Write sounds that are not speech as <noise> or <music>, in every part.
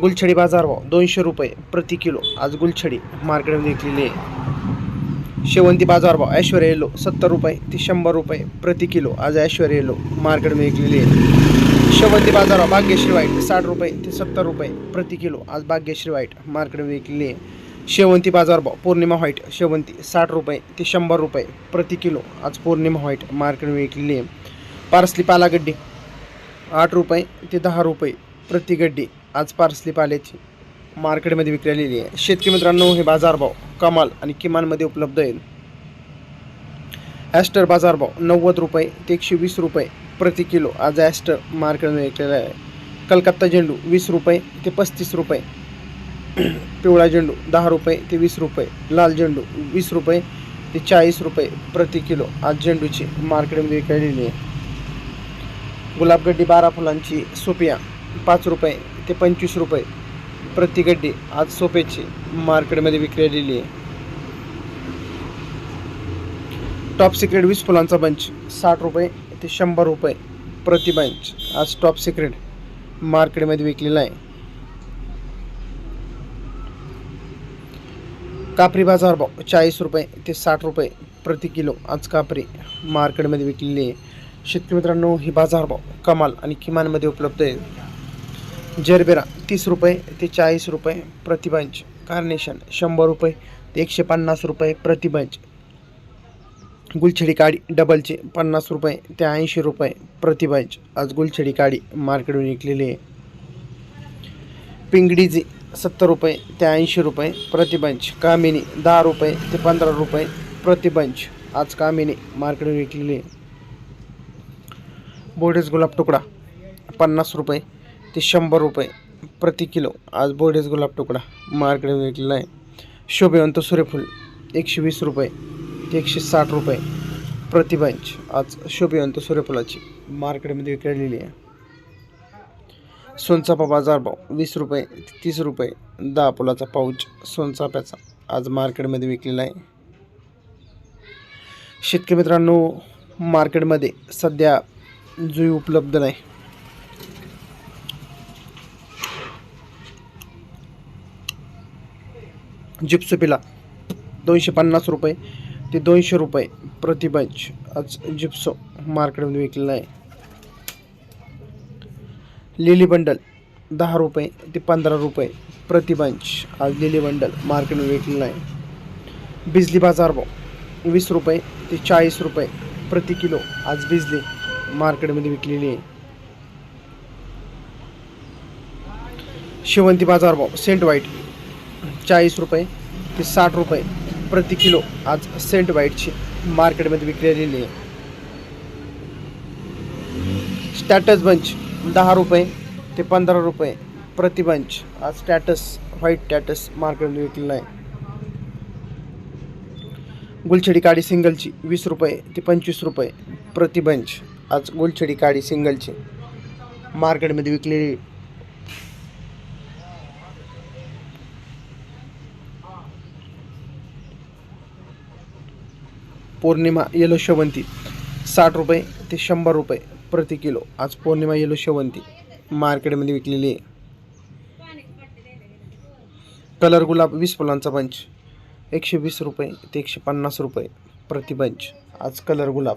गुलछडी बाजारभाव दोनशे रुपये प्रति किलो. आज गुलछडी मार्केटमध्ये विकलेली आहे. शेवंती बाजारभाव ऐश्वर्य येलो सत्तर रुपये ते शंभर रुपये प्रति किलो. आज ऐश्वर्य येलो मार्केटमध्ये विकलेली आहे. शेवंती बाजारभाव भाग्यश्री वाईट साठ रुपये ते सत्तर रुपये प्रति किलो. आज भाग्यश्री वाईट मार्केटमध्ये विकलेली आहे. शेवंती बाजारभाव पौर्णिमा व्हाईट शेवंती साठ रुपये ते शंभर रुपये प्रति किलो. आज पौर्णिमा व्हाईट मार्केटमध्ये विकलेली आहे. पारसली पालागड्डी आठ रुपये ते दहा रुपये प्रति गड्डी. आज पार्सली पाल्याची मार्केटमध्ये विकलेली आहे. शेतकरी मित्रांनो हे बाजारभाव कमाल आणि किमानमध्ये उपलब्ध आहेत. ॲस्टर बाजारभाव नव्वद रुपये ते एकशे वीस रुपये प्रति किलो आज ॲस्टर मार्केटमध्ये विकलेला आहे. कलकत्ता झेंडू वीस रुपये ते पस्तीस रुपये. <clears throat> पिवळा झेंडू दहा रुपये ते वीस रुपये. लाल झेंडू वीस रुपये ते चाळीस रुपये प्रति किलो आज झेंडूची मार्केटमध्ये विकलेली आहे. गुलाबगड्डी बारा फुलांची सोपिया पाच रुपये ते पंचवीस रुपये. प्रति गड्डी आज सोप्याची मार्केटमध्ये विक्रेलेली आहे. टॉप सिक्रेट वीस फुलांचा बंच साठ रुपये ते शंभर रुपये प्रति बंच आज टॉप सिक्रेट मार्केटमध्ये विकलेला आहे. कापरी बाजार भाव चाळीस रुपये ते साठ रुपये प्रति किलो. आज कापरी मार्केटमध्ये विकलेली आहे. शेतकरी मित्रांनो ही बाजारभाव कमाल आणि किमानमध्ये उपलब्ध आहे. जरबेरा तीस रुपये ते चाळीस रुपये प्रतिबंच. कार्नेशन शंभर रुपये ते एकशे पन्नास रुपये प्रतिबंच. गुलछडी काडी डबलचे पन्नास रुपये ते ऐंशी रुपये प्रतिबंच. आज गुलछडी काडी मार्केटवर विकलेली आहे. पिंगडीजी सत्तर रुपये ते ऐंशी रुपये प्रतिबंच. कामिनी दहा रुपये ते पंधरा रुपये प्रतिबंच. आज कामिनी मार्केटवर विकलेली आहे. बोर्डेस गुलाब तुकडा पन्नास रुपये ते शंभर रुपये प्रति किलो. आज बोर्डेस गुलाब तुकडा. मार्केटमध्ये विकलेला आहे. शोभेवंत सूर्यफूल एकशे वीस रुपये ते एकशे साठ रुपये प्रति बंच आज शोभेवंत सूर्यफुलाची मार्केटमध्ये विकलेली आहे. सोनचाफा बाजारभाव वीस रुपये ते तीस रुपये. दहा फुलाचा पाऊच सोनचाफ्याचा आज मार्केटमध्ये विकलेला आहे. शेतकरी मित्रांनो मार्केटमध्ये सध्या जुई उपलब्ध नाही. जिप्सुपीला दोनशे पन्नास रुपये. ते दोनशे रुपये प्रतिबंच आज जिप्सो मार्केटमध्ये विकलेला आहे. लिली बंडल दहा रुपये ते पंधरा रुपये प्रतिबंच आज लिली बंडल मार्केटमध्ये विकलेला आहे. बिजली बाजार भाव वीस रुपये ते चाळीस रुपये प्रति किलो आज बिजली मार्केटमध्ये विकलेली आहे. शेवंती बाजार भाव सेंट व्हाईट चाळीस रुपये ते साठ रुपये प्रति किलो आज सेंट वाईटची मार्केटमध्ये विकलेली आहे. स्टॅटस बंच दहा रुपये ते पंधरा रुपये प्रति बंच. आज स्टॅटस व्हाईट स्टॅटस मार्केटमध्ये विकलेला आहे गुलछडी काडी सिंगलची वीस रुपये ते पंचवीस रुपये प्रति बंच. आज गुलछडी काडी सिंगलची मार्केटमध्ये विकलेली पौर्णिमा येलो शेवंती. साठ रुपये ते शंभर रुपये प्रति किलो. आज पौर्णिमा येलो शेवंती. मार्केटमध्ये विकलेली आहे. कलर गुलाब वीस फुलांचा बंच एकशे वीस रुपये ते एकशे पन्नास रुपये प्रति बंच आज कलर गुलाब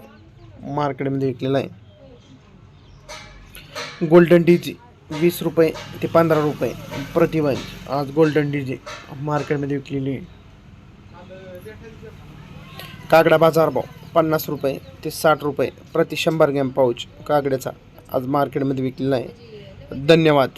मार्केटमध्ये विकलेला आहे. गोल्डन डीजी वीस रुपये ते पंधरा रुपये प्रति बंच आज गोल्डन डीजी मार्केटमध्ये विकलेली आहे. कागडा बाजारभाव पन्नास रुपये ते साठ रुपये प्रति शंभर ग्रॅम पाऊच कागड्याचा. आज मार्केटमध्ये विकलेला आहे. धन्यवाद.